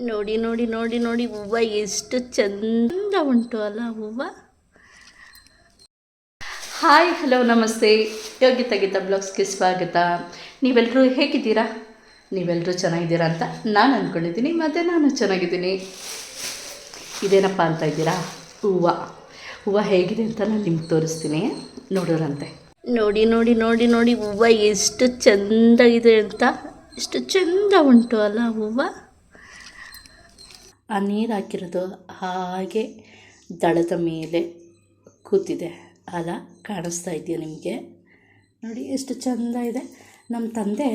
ನೋಡಿ ನೋಡಿ ನೋಡಿ ನೋಡಿ ಹೂವ ಎಷ್ಟು ಚಂದ ಉಂಟು ಅಲ್ಲ ಹೂವ. ಹಾಯ್ ಹಲೋ ನಮಸ್ತೆ. ಯೋಗಿತ ಗೀತಾ ಬ್ಲಾಗ್ಸ್ಗೆ ಸ್ವಾಗತ. ನೀವೆಲ್ಲರೂ ಹೇಗಿದ್ದೀರಾ? ನೀವೆಲ್ಲರೂ ಚೆನ್ನಾಗಿದ್ದೀರಾ ಅಂತ ನಾನು ಅಂದ್ಕೊಂಡಿದ್ದೀನಿ. ಮತ್ತು ನಾನು ಚೆನ್ನಾಗಿದ್ದೀನಿ. ಇದೇನಪ್ಪ ಅಂತ ಇದ್ದೀರಾ? ಹೂವು. ಹೂವ ಹೇಗಿದೆ ಅಂತ ನಾನು ನಿಮ್ಗೆ ತೋರಿಸ್ತೀನಿ. ನೋಡೋರಂತೆ. ನೋಡಿ ನೋಡಿ ನೋಡಿ ನೋಡಿ ಹೂವ ಎಷ್ಟು ಚಂದ ಇದೆ ಅಂತ. ಎಷ್ಟು ಚಂದ ಉಂಟು ಅಲ್ಲ ಹೂವು. ಆ ನೀರು ಹಾಕಿರೋದು ಹಾಗೆ ದಳದ ಮೇಲೆ ಕೂತಿದೆ. ಅಲ್ಲ ಕಾಣಿಸ್ತಾ ಇದೆಯಾ ನಿಮಗೆ? ನೋಡಿ, ಎಷ್ಟು ಚೆಂದ ಇದೆ. ನಮ್ಮ ತಂದೆ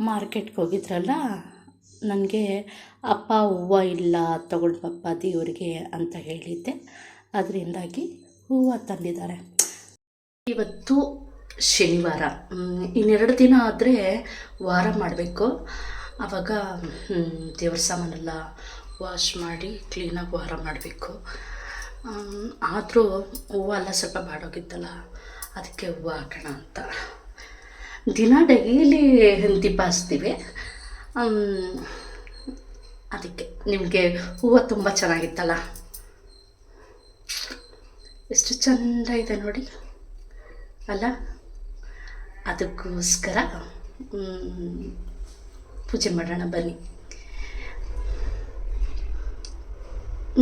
ಮಾರ್ಕೆಟ್ಗೆ ಹೋಗಿದ್ರಲ್ಲ, ನನಗೆ, ಅಪ್ಪ, ಹೂವು ಇಲ್ಲ ತಗೊಂಡು ಪಪ್ಪ ದೇವರಿಗೆ ಅಂತ ಹೇಳಿದ್ದೆ. ಅದರಿಂದಾಗಿ ಹೂವು ತಂದಿದ್ದಾರೆ. ಇವತ್ತು ಶನಿವಾರ. ಇನ್ನೆರಡು ದಿನ ಆದರೆ ವಾರ ಮಾಡಬೇಕು. ಆವಾಗ ದೇವ್ರ ಸಾಮಾನೆಲ್ಲ ವಾಶ್ ಮಾಡಿ ಕ್ಲೀನಾಗಿ ವಾರ ಮಾಡಬೇಕು. ಆದರೂ ಹೂವೆಲ್ಲ ಸ್ವಲ್ಪ ಬಾಡೋಗಿತ್ತಲ್ಲ, ಅದಕ್ಕೆ ಹೂವು ಹಾಕೋಣ ಅಂತ. ದಿನ ಡೈಲಿ ದೀಪ ಹಚ್ತೀವಿ ಅದಕ್ಕೆ ನಿಮಗೆ ಹೂವು ತುಂಬ ಚೆನ್ನಾಗಿತ್ತಲ್ಲ? ಎಷ್ಟು ಚೆಂದ ಇದೆ ನೋಡಿ. ಅಲ್ಲ, ಅದಕ್ಕೋಸ್ಕರ ಪೂಜೆ ಮಾಡೋಣ ಬನ್ನಿ.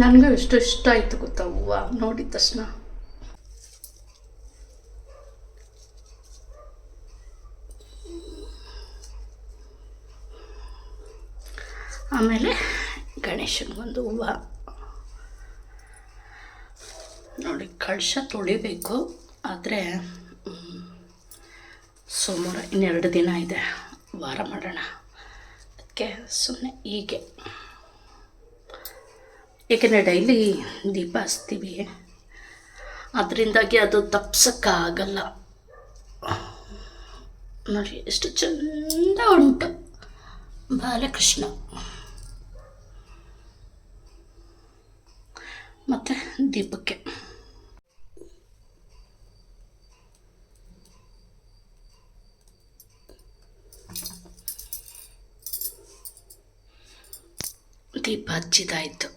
ನನಗೂ ಎಷ್ಟು ಇಷ್ಟ ಆಯಿತು ಗೊತ್ತಾ ಹೂವು ನೋಡಿದ ತಕ್ಷಣ. ಆಮೇಲೆ ಗಣೇಶನಿಗೊಂದು ಹೂವು. ನೋಡಿ, ಕಳಶ ತೊಳಿಬೇಕು, ಆದರೆ ಸೋಮವಾರ ಇನ್ನೆರಡು ದಿನ ಇದೆ. ವಾರ ಮಾಡೋಣ. ಅದಕ್ಕೆ ಸುಮ್ಮನೆ ಹೀಗೆ. ಏಕೆಂದರೆ ಡೈಲಿ ದೀಪ ಹಚ್ತೀವಿ. ಅದರಿಂದಾಗಿ ಅದು ತಪ್ಸೋಕ್ಕಾಗಲ್ಲ. ನೋಡಿ, ಎಷ್ಟು ಚಂದ ಉಂಟು. ಬಾಲಕೃಷ್ಣ. ಮತ್ತು ದೀಪಕ್ಕೆ. ದೀಪ ಹಚ್ಚಿದಾಯಿತು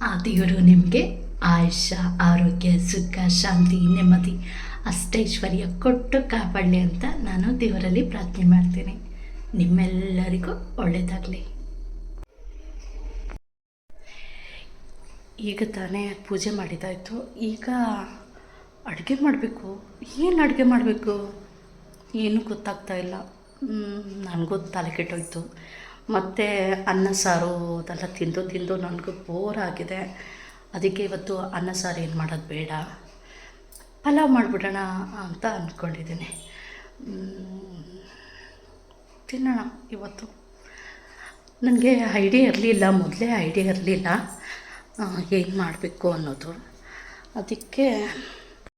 ಆ ದೇವರು ನಿಮಗೆ ಆಯುಷ ಆರೋಗ್ಯ, ಸುಖ, ಶಾಂತಿ, ನೆಮ್ಮದಿ, ಅಷ್ಟೈಶ್ವರ್ಯ, ಕೊಟ್ಟು ಕಾಪಾಡಲಿ ಅಂತ ನಾನು ದೇವರಲ್ಲಿ ಪ್ರಾರ್ಥನೆ ಮಾಡ್ತೀನಿ. ನಿಮ್ಮೆಲ್ಲರಿಗೂ ಒಳ್ಳೆಯದಾಗಲಿ ಈಗ ತಾನೇ ಪೂಜೆ ಮಾಡಿದಾಯಿತು. ಈಗ ಅಡುಗೆ ಮಾಡಬೇಕು. ಏನು ಅಡುಗೆ ಮಾಡಬೇಕು? ಏನೂ ಗೊತ್ತಾಗ್ತಾ ಇಲ್ಲ. ನನಗೂ ತಲೆ ಕೆಟ್ಟೋಯ್ತು. ಮತ್ತು ಅನ್ನ ಸಾರು ಅದೆಲ್ಲ ತಿಂದು ತಿಂದು ನನಗೂ ಬೋರ್ ಆಗಿದೆ. ಅದಕ್ಕೆ ಇವತ್ತು ಅನ್ನ ಸಾರು ಏನು ಮಾಡೋದು ಬೇಡ. ಪಲಾವ್ ಮಾಡಿಬಿಡೋಣ ಅಂತ ಅಂದ್ಕೊಂಡಿದ್ದೀನಿ ತಿನ್ನೋಣ ಇವತ್ತು. ನನಗೆ ಐಡಿಯಾ ಇರಲಿಲ್ಲ, ಮೊದಲೇ ಐಡಿಯಾ ಇರಲಿಲ್ಲ. ಏನು ಮಾಡಬೇಕು ಅನ್ನೋದು. ಅದಕ್ಕೆ